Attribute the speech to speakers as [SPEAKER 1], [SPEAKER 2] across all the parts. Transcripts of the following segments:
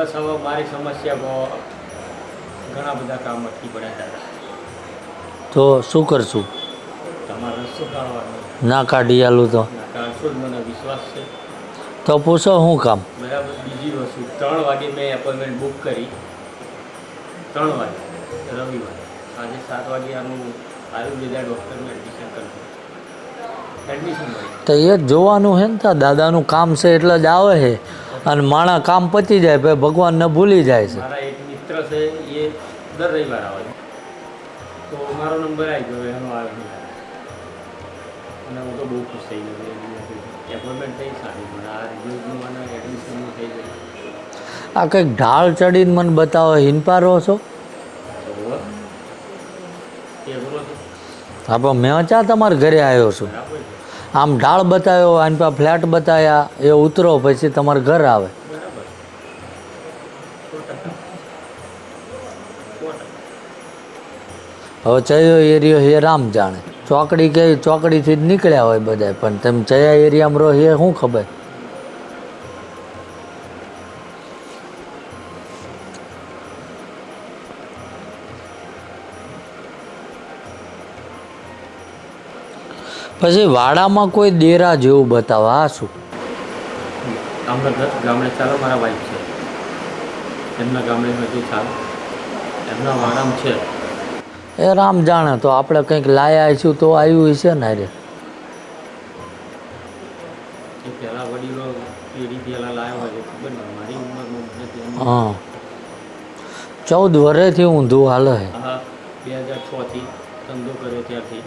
[SPEAKER 1] બસ હવે મારી સમસ્યા ઘણા બધા કામ અટકી પડ્યા દાદા
[SPEAKER 2] તો શું કરશું?
[SPEAKER 1] તમારે રસ્તો કાઢવાનું.
[SPEAKER 2] ના કાઢી આલું તો.
[SPEAKER 1] કાઢશો જ મને વિશ્વાસ છે.
[SPEAKER 2] તો પૂછો શું કામ?
[SPEAKER 1] બરાબર બીજી વસ્તુ ત્રણ વાગે મેં એપોઇન્ટમેન્ટ બુક કરી. ત્રણ વાગે રવિવારે. સાંજે સાત વાગે આનું આયુર્વેદા ડૉક્ટરનું એડમિશન કરજો એડમિશન
[SPEAKER 2] તો એ જ જોવાનું છે ને તા દાદાનું કામ છે એટલે જ આવે છે અને માણા કામ પતી જાય ભાઈ ભગવાનને ભૂલી જાય છે.
[SPEAKER 1] મારા એક મિત્ર છે એ દર રવિવાર આવે તો મારો નંબર આવી ગયો એનો આવે અને હું તો બહુ ખુશ થઈ ગયો એપોઇન્ટમેન્ટ થઈ સારી પણ આ રિઝલ્ટનું મને એડમિશનનું થઈ ગયું.
[SPEAKER 2] આ કંઈક ઢાળ ચડીને મને બતાવો હિનપારો છો? હા પણ મેં ચા તમારા ઘરે આવ્યો છે. આમ ઢાળ બતાવ્યો, આની પા ફ્લેટ બતાવ્યા એ ઉતરો, પછી તમારે ઘર આવે. હવે ચયો એરિયો હે રામ જાણે. ચોકડી કે, ચોકડીથી જ નીકળ્યા હોય બધા પણ તેમ ચયા એરિયામાં રહો એ શું ખબર? પછી વાડામાં કોઈ દેરા જેવું બતાવવા આ શું?
[SPEAKER 1] ગામડે ચાલો મારા વાઈફ છે. એમના ગામડે હજુ ચાલો. એમના વાડામાં છે.
[SPEAKER 2] એ રામ જાણે તો આપણે કંઈક લાયા છું તો આવ્યું હશે ને અરે
[SPEAKER 1] એ વડીલો પેઢી પહેલાં લાવ્યા હોય ખબર નહીં મારી ઉંમરમાં
[SPEAKER 2] હા. ચૌદ વર્ષથી ઊંધું હાલે છે.
[SPEAKER 1] હા બે હજાર છથી ધંધો કર્યો ત્યારથી.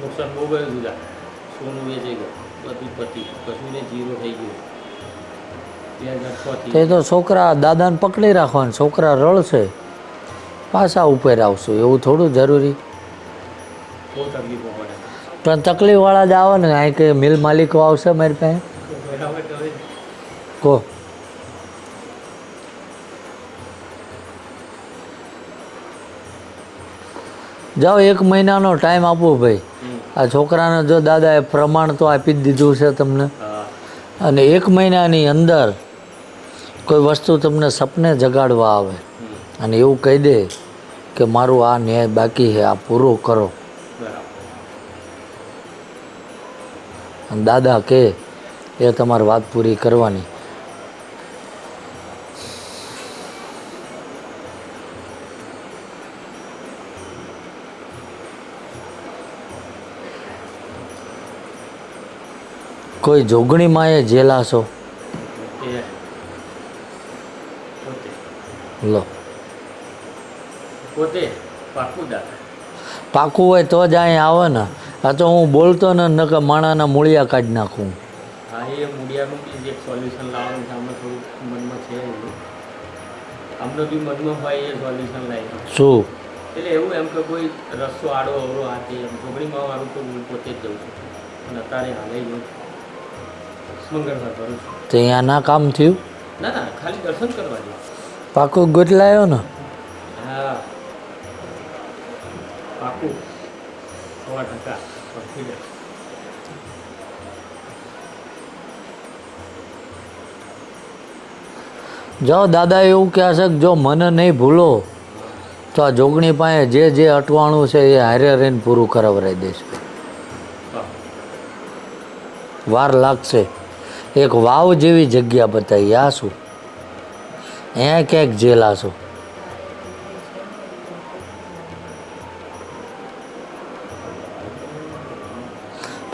[SPEAKER 1] નુકસાન બહુ ગયું જુદા સોનું વેચાઈ ગયું બધું પતી કશું ને જીરો થઈ ગયું.
[SPEAKER 2] તે તો છોકરા દાદાને પકડી રાખવાના. છોકરા રળશે પાછા ઉપર આવશું. એવું થોડું જરૂરી.
[SPEAKER 1] બહુ તકલીફો પડે.
[SPEAKER 2] પણ તકલીફવાળા જ આવે ને. અહીં કે મિલ માલિકો આવશે મારી પાસે? કહો જાઓ એક મહિનાનો ટાઈમ આપો ભાઈ. આ છોકરાને જો દાદાએ પ્રમાણ તો આપી જ દીધું છે તમને. અને એક મહિનાની અંદર કોઈ વસ્તુ તમને સપને જગાડવા આવે. અને એવું કહી દે કે મારું આ ન્યાય બાકી છે આ પૂરો કરો. દાદા કે એ તમારી વાત પૂરી કરવાની. કોઈ જોગણી માએ જેલા છો
[SPEAKER 1] એ. પોતે.
[SPEAKER 2] લો.
[SPEAKER 1] પોતે પાકું
[SPEAKER 2] હોય તો જ અહીં આવે ને. આ તો હું બોલતો ને નકર માણાના મૂળિયા કાઢી નાખું.
[SPEAKER 1] હા એ મૂળિયાનું બી એક સોલ્યુશન લાવવાનું છે અમને થોડુંક મનમાં છે અમને બી મનમાં હોય એ સોલ્યુશન લાવી
[SPEAKER 2] શું?
[SPEAKER 1] એટલે એવું એમ કે કોઈ રસ્તો આડો અવરો હાથે એમ. ચોકડીમાં વાળું તો હું પોતે જ જઉં છું. અને અત્યારે હાલે જઉં છું મંગળવાર કરું છું
[SPEAKER 2] તો અહીંયા ના કામ થયું?
[SPEAKER 1] ના ના ખાલી દર્શન કરવા
[SPEAKER 2] પાકું ગોટલાયો ને?
[SPEAKER 1] હા. પાકું સો ટકા
[SPEAKER 2] જો દાદા એવું કહે છે કે જો મને નહીં ભૂલો તો આ જોગણી પાસે જે જે અટવાણું છે એ હારે રહીને પૂરું કરાવરાઈ દઈશ. વાર લાગશે. એક વાવ જેવી જગ્યા બતાવી આ શું? અહીંયા ક્યાંક જેલા છો?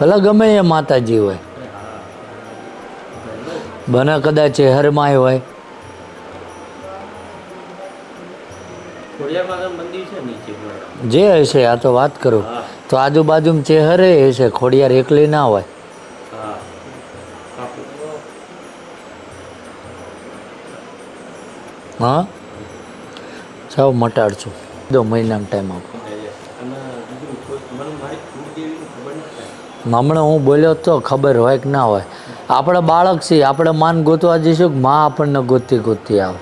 [SPEAKER 2] ભલે ગમે એ માતાજી હોય. બને કદાચ હરમાય હોય. જે હશે આ તો વાત કરું. તો આજુબાજુમાં ચહેરે હશે ખોડિયાર એકલી ના હોય.
[SPEAKER 1] હા?
[SPEAKER 2] સાવ મટાડશું દો મહિનાનો ટાઈમ આપો. હમણાં હું બોલ્યો તો ખબર હોય કે ના હોય. આપણે બાળક છીએ આપણે માન ગોતવા જઈશું કે માં આપણને ગોતી ગોતી આવે.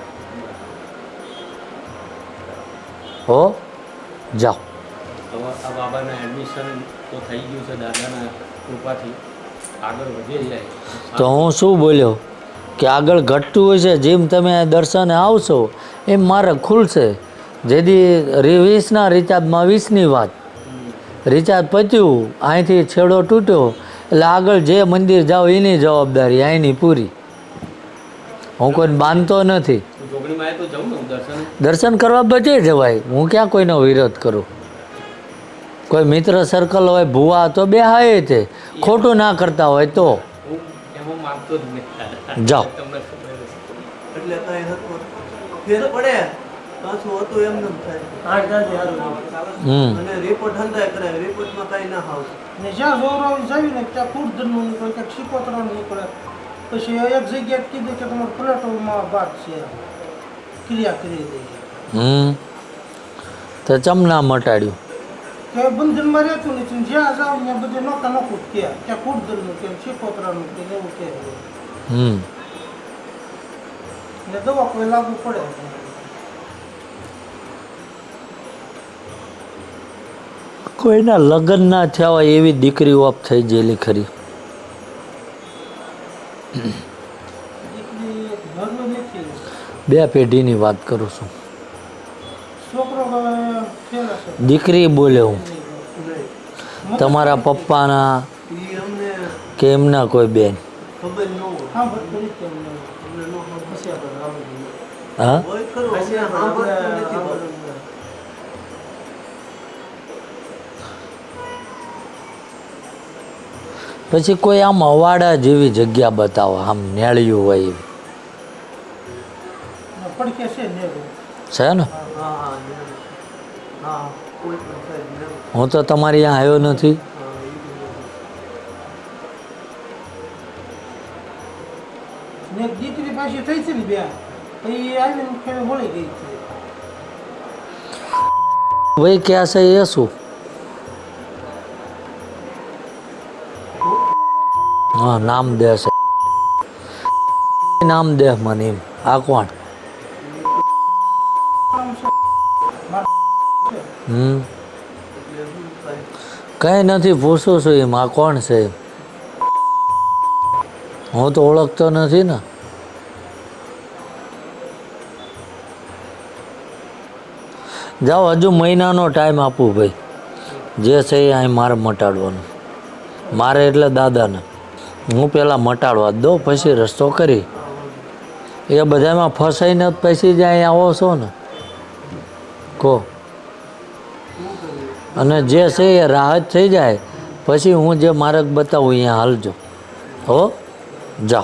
[SPEAKER 2] હો? જાઓ.
[SPEAKER 1] તો
[SPEAKER 2] હું શું બોલ્યો? કે આગળ ઘટતું હોય છે, જેમ તમે દર્શને આવશો, એમ માર્ગ ખુલશે. જેથી વીસના રિચાર્જમાં વીસની વાત. રિચાર્જ પત્યું, અહીંથી છેડો તૂટ્યો, એટલે આગળ જે મંદિર જાઓ એની જવાબદારી અહીંની પૂરી. હું કોઈને બાંધતો નથી.
[SPEAKER 1] દર્શન
[SPEAKER 2] કરવા બધે જવાય. હું ક્યાં કોઈનો વિરોધ કરું? કોઈ મિત્ર સર્કલ હોય, ભૂવા તો બે હાય તે. ખોટું ના કરતા હોય તો. જાઓ.
[SPEAKER 3] એટલે કઈ હતું. ફેર પડે પાછું હતું એમ નેમ થાય.
[SPEAKER 2] હમ.
[SPEAKER 3] અને રિપોર્ટ હંધાય કરે રિપોર્ટમાં કઈ ના હાવ
[SPEAKER 4] ને જ્યાં જોરાવી જાવી ને ત્યાં કુર્દનનું નીકળે શીકોતરાનું નીકળે. પછી એક જગ્યાએ કીધું કે તમારે પ્લેટોમાં ભાગ છે. ક્રિયા કરી
[SPEAKER 2] હમ. તો ચમ ના મટાડ્યું?
[SPEAKER 4] કે બંધનમાં રહેતું નથી જ્યાં જાવ ત્યાં બધું નોકા નોખું ક્યાં કે ત્યાં કુર્દનનું કે શીકોતરાનું કે એવું કે
[SPEAKER 2] હમ.
[SPEAKER 4] ને દવા લાગુ પડે
[SPEAKER 2] કોઈના લગ્ન ના થયા હોય એવી દીકરી ઓફ થઈ ગયેલી ખરી. બે પેઢીની વાત કરું છે. દીકરી બોલે હું. તમારા પપ્પાના કે એમના કોઈ બેન?
[SPEAKER 3] ખબર ન હોય.
[SPEAKER 4] હા
[SPEAKER 3] ન
[SPEAKER 4] પછી
[SPEAKER 2] હા?
[SPEAKER 3] હોય નથી
[SPEAKER 2] કોઈ આમ અવાડા જેવી જગ્યા બતાવો આમ નેળિયું હોય
[SPEAKER 4] છે ને?
[SPEAKER 3] હું
[SPEAKER 2] તો તમારી ત્યાં આવ્યો નથી.
[SPEAKER 4] ને દીકરી પાછી થઈ છે ને બે તો એ આવીને ખેડે મળી ગઈ છે.
[SPEAKER 2] ભાઈ, ક્યાં છે એ શું? નામ દે છે. નામ દે મને એમ. આ કોણ? હમ. કંઈ નથી, પૂછું છું એમ, આ કોણ છે? એમ હું તો ઓળખતો નથી ને. જાઓ, હજુ મહિનાનો ટાઈમ આપું ભાઈ. જે છે એ અહીં મારે મટાડવાનું. મારે એટલે દાદાને. હું પહેલાં મટાડવા દઉં, પછી રસ્તો કરી. એ બધામાં ફસાઈને પછી જ અહીં આવો છો ને. કહો. અને જે છે એ રાહત થઈ જાય, પછી હું જે માર્ગ બતાવું, અહીંયા હાલજો. હો? જાઓ.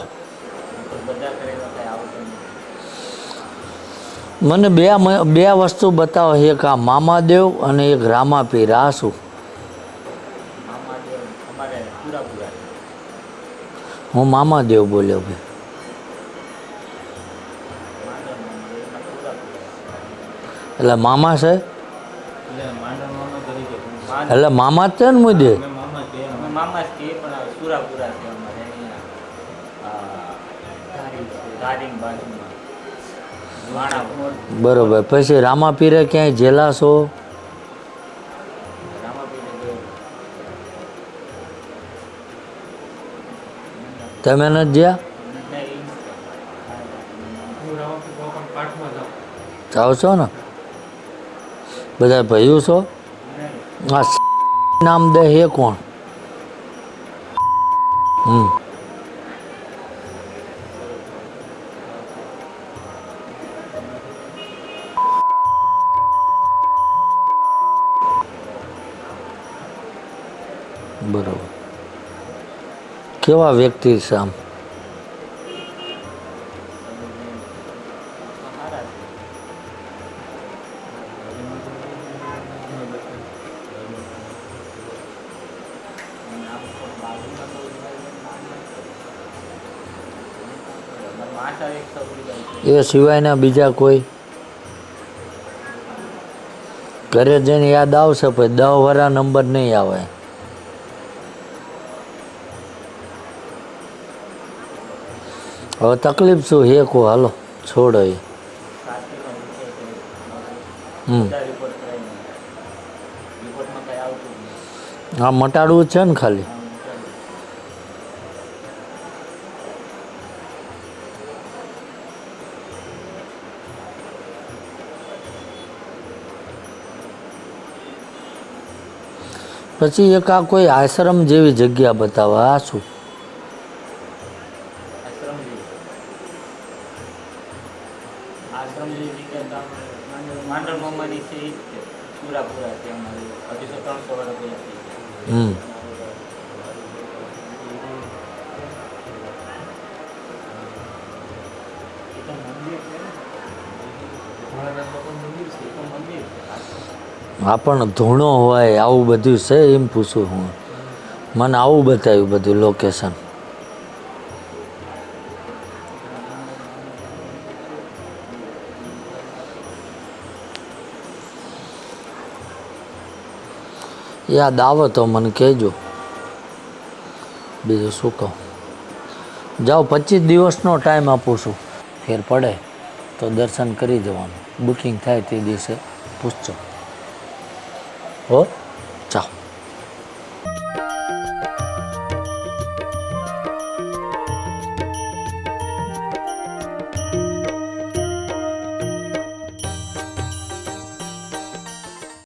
[SPEAKER 2] મને બે બે વસ્તુ બતાવો. એક આ મામાદેવ અને એક રામાપીર આ શું? હું મામાદેવ બોલ્યો ભાઈ. એટલે મામા છે?
[SPEAKER 1] એટલે મામા
[SPEAKER 2] જ છે ને મુજે? બરોબર. પછી રામાપીરે ક્યાંય જેલા છો? તમે નથી જ્યાં?
[SPEAKER 1] હું
[SPEAKER 2] જાઓ છો ને? બધા ભાઈઓ છો? આ નામ દે એ કોણ? હમ. કેવા વ્યક્તિ છે આમ? એ સિવાયના બીજા કોઈ? ઘરે જઈને યાદ આવશે પછી દહ વાળા નંબર નહીં આવે. હવે તકલીફ શું હે કો હાલો, છોડ એ. હમ. હા મટાડવું છે ને ખાલી? પછી એક આ કોઈ આશ્રમ જેવી જગ્યા બતાવવા આ શું?
[SPEAKER 5] આશ્રમ જગ્યા તો મામાની છે એ જ પૂરા પૂરા છે અમારે. અઢીસો ત્રણસો વાળા પૂરા થઈ.
[SPEAKER 2] આ પણ ધૂણો હોય આવું બધું છે એમ પૂછું હું. મને આવું બતાવ્યું બધું લોકેશન યાદ આવે તો મને કહેજો. બીજું શું કહું? જાઓ, પચીસ દિવસનો ટાઈમ આપું છું. ફેર પડે તો દર્શન કરી જવાનું બુકિંગ થાય તે દિવસે પૂછજો. હો?